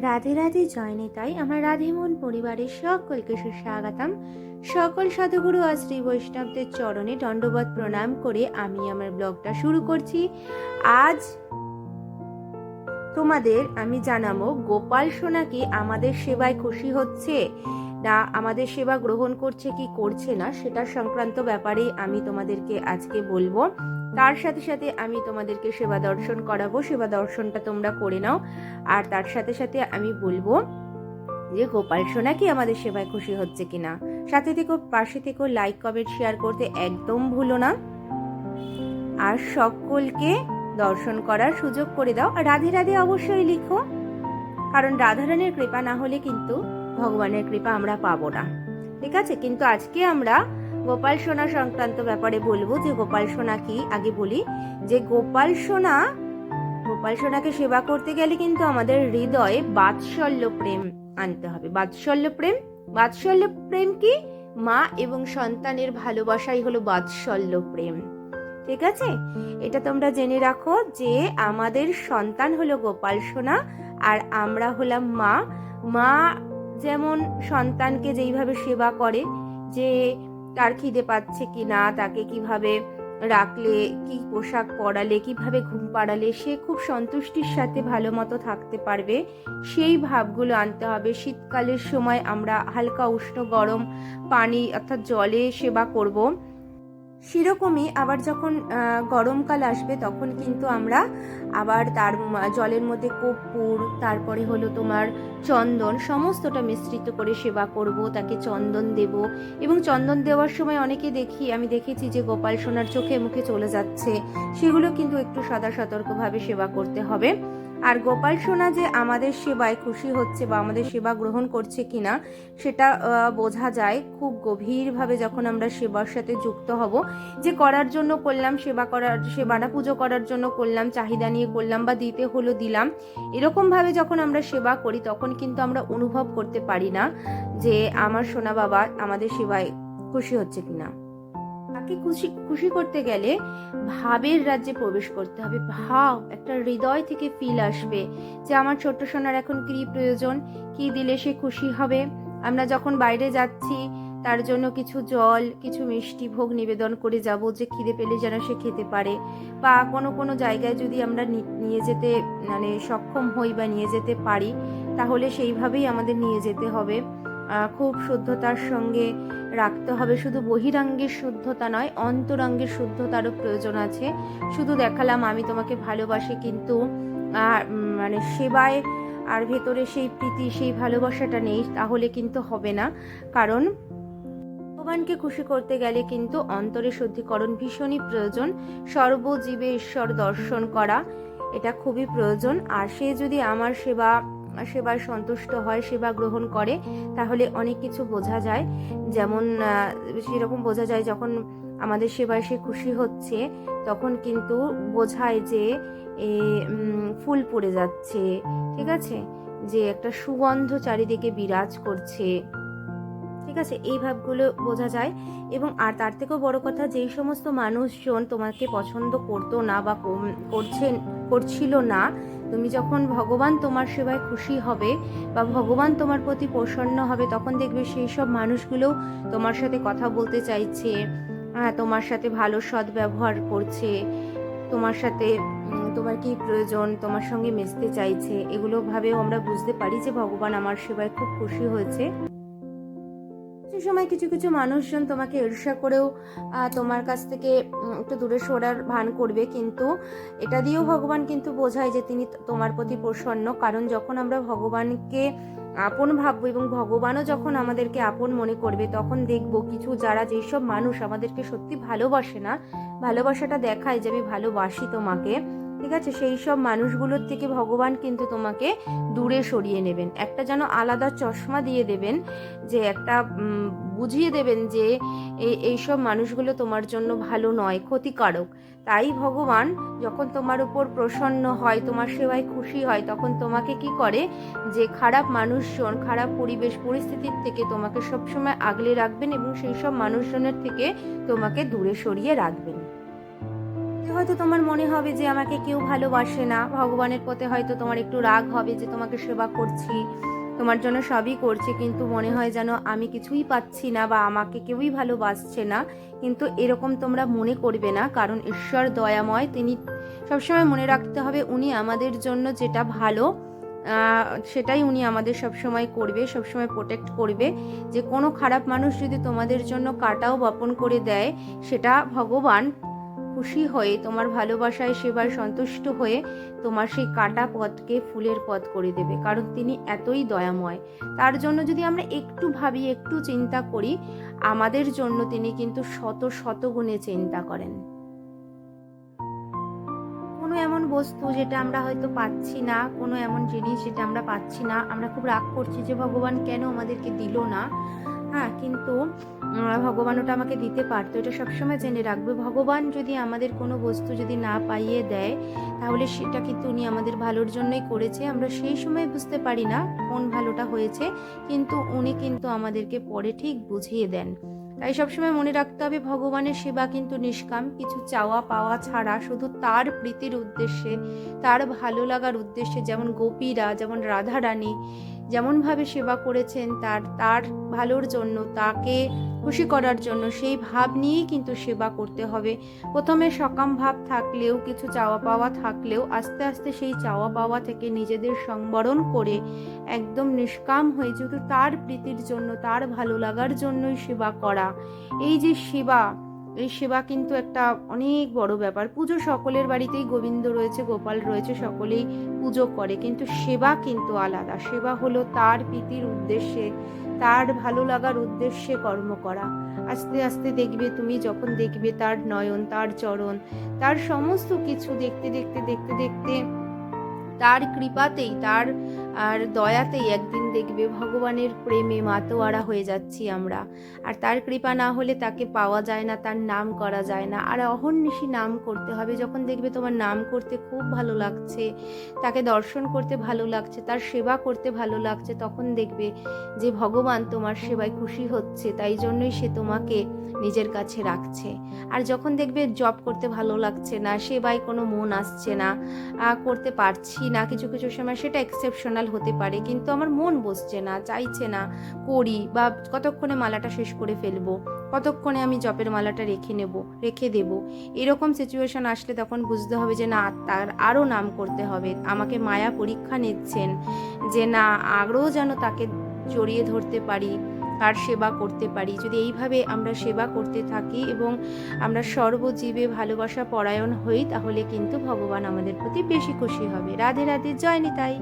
রাধে রাধে জয় নিতাই। আমার রাধেমন পরিবারের সকলকে সুস্বাগতম। সকল সাধুগুরু আর শ্রী বৈষ্ণবদের চরণে দণ্ডবত প্রণাম করে আমি আমার ব্লগটা শুরু করছি। আজ তোমাদের আমি জানাব, গোপাল সোনা কি আমাদের সেবায় খুশি হচ্ছে? না, আমাদের সেবা গ্রহণ করছে কি করছে না? সেটা সংক্রান্ত ব্যাপারে আমি তোমাদেরকে আজকে বলব। তার সাথে সাথে আমি তোমাদেরকে সেবা দর্শন করাবো, সেবা দর্শনটা তোমরা করে নাও। আর তার সাথে সাথে আমি বলব যে, গোপাল সোনা কি আমাদের সেবায় খুশি হচ্ছে কিনা? সাথে থেকো পাশে থেকো লাইক কমেন্ট শেয়ার করতে একদম ভুলো না। আর সকলকে দর্শন করার সুযোগ করে দাও। আর রাধে রাধে অবশ্যই লিখো। কারণ রাধারানীর কৃপা না হলে কিন্তু ভগবানের কৃপা আমরা পাবো না। ঠিক আছে? কিন্তু আজকে আমরা গোপাল সোনা সংক্রান্ত ব্যাপারে বলব যে গোপাল সোনা কি? আগে বলি যে গোপাল সোনা, গোপাল সোনাকে সেবা করতে গেলে কিন্তু আমাদের হৃদয়ে বাৎসল্য প্রেম আনতে হবে। বাৎসল্য প্রেম? বাৎসল্য প্রেম কি? মা এবং সন্তানের ভালোবাসাই হলো বাৎসল্য প্রেম। ঠিক আছে? এটা তোমরা জেনে রাখো যে আমাদের সন্তান হলো গোপাল সোনা আর আমরা হলাম মা। মা যেমন সন্তানকে যেইভাবে সেবা করে যে তার খিদে পাচ্ছে কি না, তাকে কীভাবে রাখলে, কি পোশাক পরালে, কীভাবে ঘুম পাড়ালে, সে খুব সন্তুষ্টির সাথে ভালো মতো থাকতে পারবে। সেই ভাবগুলো আনতে হবে। শীতকালের সময় আমরা হালকা উষ্ণ গরম পানি অর্থাৎ জলে সেবা করব। সেরকমই আবার যখন গরমকাল আসবে তখন কিন্তু আমরা আবার তার জলের মধ্যে কর্পূর, তারপরে হলো তোমার চন্দন সমস্তটা মিশ্রিত করে সেবা করব, তাকে চন্দন দেব। এবং চন্দন দেওয়ার সময় অনেকে দেখি, আমি দেখেছি যে গোপাল সোনার চোখে মুখে চলে যাচ্ছে, সেগুলো কিন্তু একটু সদা সতর্কভাবে সেবা করতে হবে। আর গোপাল সোনা যে আমাদের সেবায় খুশি হচ্ছে বা আমাদের সেবা গ্রহণ করছে কিনা, সেটা বোঝা যায় খুব গভীরভাবে যখন আমরা সেবার সাথে যুক্ত হব। যে করার জন্য করলাম, সেবা করার, সেবাটা পুজো করার জন্য করলাম, চাহিদা নিয়ে করলাম বা দিতে হলো, দিলাম, এরকমভাবে যখন আমরা সেবা করি, তখন কিন্তু আমরা অনুভব করতে পারি না যে আমার সোনা বাবা আমাদের সেবায় খুশি হচ্ছে কিনা। তাকে খুশি খুশি করতে গেলে ভাবের রাজ্যে প্রবেশ করতে হবে। ভাব, একটা হৃদয় থেকে ফিল আসবে যে আমার ছোট্ট সোনার এখন কি প্রয়োজন? কি দিলে সে খুশি হবে? আমরা যখন বাইরে যাচ্ছি, তার জন্য কিছু জল, কিছু মিষ্টি ভোগ নিবেদন করে যাব যে খিদে পেলে যেন সে খেতে পারে। বা কোনো কোনো জায়গায় যদি আমরা নিয়ে যেতে মানে সক্ষম হই বা নিয়ে যেতে পারি, তাহলে সেইভাবেই আমাদের নিয়ে যেতে হবে। খুব শুদ্ধতার সঙ্গে রাখতে হবে। শুধু বহিরাঙ্গের শুদ্ধতা নয়, অন্তরাঙ্গের শুদ্ধতারও প্রয়োজন আছে। শুধু দেখালাম, আমি তোমাকে ভালোবাসি, কিন্তু মানে সেবায় আর ভেতরে সেই প্রীতি, সেই ভালোবাসাটা নেই, তাহলে কিন্তু হবে না। কারণ ভগবানকে খুশি করতে গেলে কিন্তু অন্তরে শুদ্ধিকরণ ভীষণই প্রয়োজন। সর্বজীবে ঈশ্বর দর্শন করা, এটা খুবই প্রয়োজন। আর সে যদি আমার সেবা সেবায় সন্তুষ্ট হয়, সেবা গ্রহণ করে, তাহলে অনেক কিছু বোঝা যায়। যেমন সেরকম বোঝা যায় যখন আমাদের সেবায় সে খুশি হচ্ছে, তখন কিন্তু বোঝায় যে ফুল পড়ে যাচ্ছে, ঠিক আছে? যে একটা সুগন্ধ চারিদিকে বিরাজ করছে। ঠিক আছে? এই ভাবগুলো বোঝা যায়। এবং আর তার থেকেও বড় কথা, যেই সমস্ত মানুষজন তোমাকে পছন্দ করতো না বা করছেন, করছিল না, তুমি যখন ভগবান তোমার সেবায় খুশি হবে বা ভগবান তোমার প্রতি প্রসন্ন হবে, তখন দেখবে সেই সব মানুষগুলোও তোমার সাথে কথা বলতে চাইছে হ্যাঁ তোমার সাথে ভালো সৎ ব্যবহার করছে, তোমার সাথে তোমার কি প্রয়োজন, তোমার সঙ্গে মিশতে চাইছে, এগুলো ভাবেও আমরা বুঝতে পারি যে ভগবান আমার সেবায় খুব খুশি হয়েছে। সে সময় কিছু কিছু মানুষজন তোমাকে ঈর্ষা করেও তোমার কাছ থেকে একটু দূরে সরার ভান করবে। কিন্তু এটা দিয়েও ভগবান কিন্তু বোঝায় যে তিনি তোমার প্রতি প্রসন্ন। কারণ যখন আমরা ভগবানকে আপন ভাববো এবং ভগবানও যখন আমাদেরকে আপন মনে করবে, তখন দেখব কিছু, যারা যেসব মানুষ আমাদেরকে সত্যি ভালোবাসে না, ভালোবাসাটা দেখায় যে আমি ভালোবাসি তোমাকে ঠিক আছে? সেই সব মানুষগুলোর থেকে ভগবান কিন্তু তোমাকে দূরে সরিয়ে নেবেন। একটা যেন আলাদা চশমা দিয়ে দেবেন, যে একটা বুঝিয়ে দেবেন যে এই সব মানুষগুলো তোমার জন্য ভালো নয়, ক্ষতিকারক। তাই ভগবান যখন তোমার উপর প্রসন্ন হয়, তোমার সেবায় খুশি হয়, তখন তোমাকে কি করে? যে খারাপ মানুষজন, খারাপ পরিবেশ, পরিস্থিতির থেকে তোমাকে সবসময় আগলে রাখবেন এবং সেই সব মানুষজনের থেকে তোমাকে দূরে সরিয়ে রাখবেন। হয়তো তোমার মনে হবে যে আমাকে কেউ ভালোবাসে না। ভগবানের পথে হয়তো তোমার একটু রাগ হবে যে তোমাকে সেবা করছি, তোমার জন্য সবই করছে, কিন্তু মনে হয় যেন আমি কিছুই পাচ্ছি না বা আমাকে কেউই ভালোবাসছে না। কিন্তু এরকম তোমরা মনে করবে না, কারণ ঈশ্বর দয়াময়, তিনি সবসময় মনে রাখতে হবে উনি আমাদের জন্য যেটা ভালো সেটাই উনি আমাদের সবসময় করবে, সবসময় প্রোটেক্ট করবে। যে কোনো খারাপ মানুষ যদি তোমাদের জন্য কাটাও বপন করে দেয়, সেটা ভগবান খুশি হয়ে, তোমার ভালোবাসায় সেবার সন্তুষ্ট হয়ে তোমার সেই কাটা পথকে ফুলের পথ করে দেবে। কারণ তিনি এতই দয়াময়। তার জন্য যদি আমরা একটু ভাবি, একটু চিন্তা করি, আমাদের জন্য তিনি কিন্তু শত শত গুণে চিন্তা করেন। কোনো এমন বস্তু যেটা আমরা হয়তো পাচ্ছি না, কোনো এমন জিনিস যেটা আমরা পাচ্ছি না, আমরা খুব রাগ করছি যে, ভগবান কেন আমাদেরকে দিল না? হ্যাঁ কিন্তু ভগবান ওটা আমাকে দিতে পারতো। এটা সবসময় জেনে রাখবে। ভগবান যদি আমাদের কোনো বস্তু যদি না পাইয়ে দেয়, তাহলে সেটা কিন্তু উনি আমাদের ভালোর জন্যই করেছে। আমরা সেই সময় বুঝতে পারি না কোন ভালোটা হয়েছে, কিন্তু উনি কিন্তু আমাদেরকে পরে ঠিক বুঝিয়ে দেন। তাই সবসময় মনে রাখতে হবে, ভগবানের সেবা কিন্তু নিষ্কাম। কিছু চাওয়া পাওয়া ছাড়া শুধু তার প্রীতির উদ্দেশ্যে, তার ভালো লাগার উদ্দেশ্যে যেমন গোপীরা, যেমন রাধা রানী যেমনভাবে সেবা করেছেন, তার তার ভালোর জন্য, তাকে খুশি করার জন্য, সেই ভাব নিয়েই কিন্তু সেবা করতে হবে। প্রথমে সকাম ভাব থাকলেও, কিছু চাওয়া পাওয়া থাকলেও, আস্তে আস্তে সেই চাওয়া পাওয়া থেকে নিজেদের সংবরণ করে একদম নিষ্কাম হয়ে যেহেতু তার প্রীতির জন্য, তার ভালো লাগার জন্যই সেবা করা। এই যে সেবা এই সেবা কিন্তু একটা অনেক বড় ব্যাপার। পুজো সকলের বাড়িতেই গোবিন্দ রয়েছে, গোপাল রয়েছে, সকলেই পুজো করে। কিন্তু সেবা কিন্তু আলাদা। সেবা হলো তার প্রীতির উদ্দেশ্যে, তার ভালো লাগার উদ্দেশ্যে কর্ম করা। আস্তে আস্তে দেখবে তুমি যখন দেখবে তার নয়ন, তার চরণ, তার সমস্ত কিছু দেখতে দেখতে দেখতে দেখতে তার কৃপাতেই, তার আর দয়াতেই একদিন দেখবে ভগবানের প্রেমে মাতোয়ারা হয়ে যাচ্ছি আমরা। আর তার কৃপা না হলে তাকে পাওয়া যায় না, তার নাম করা যায় না। আর অহর্নিশি নাম করতে হবে, যখন দেখবে তোমার নাম করতে খুব ভালো লাগছে, তাকে দর্শন করতে ভালো লাগছে, তার সেবা করতে ভালো লাগছে, তখন দেখবে যে ভগবান তোমার সেবায় খুশি হচ্ছে, তাই জন্যই সে তোমাকে নিজের কাছে রাখছে। আর যখন দেখবে জব করতে ভালো লাগছে না, সেবায় কোনো মন আসছে না করতে পারছি না কিছু কিছু সময়, সেটা এক্সেপশনাল হতে পারে, কিন্তু আমার মন বসছে না, চাইছে না, করি বা কতক্ষণে মালাটা শেষ করে ফেলব, কতক্ষণে আমি জপের মালাটা রেখে নেব, রেখে দেব। এরকম সিচুয়েশন আসলে তখন বুঝতে হবে যে, না, তার আরও নাম করতে হবে। আমাকে মায়া পরীক্ষা নিচ্ছেন যে, না, আরও যেন তাকে জড়িয়ে ধরতে পারি, তার সেবা করতে পারি। যদি এইভাবে আমরা সেবা করতে থাকি এবং আমরা সর্বজীবে ভালোবাসা পরায়ণ হই, তাহলে কিন্তু ভগবান আমাদের প্রতি বেশি খুশি হবে। রাধে রাধে, জয় নিতাই।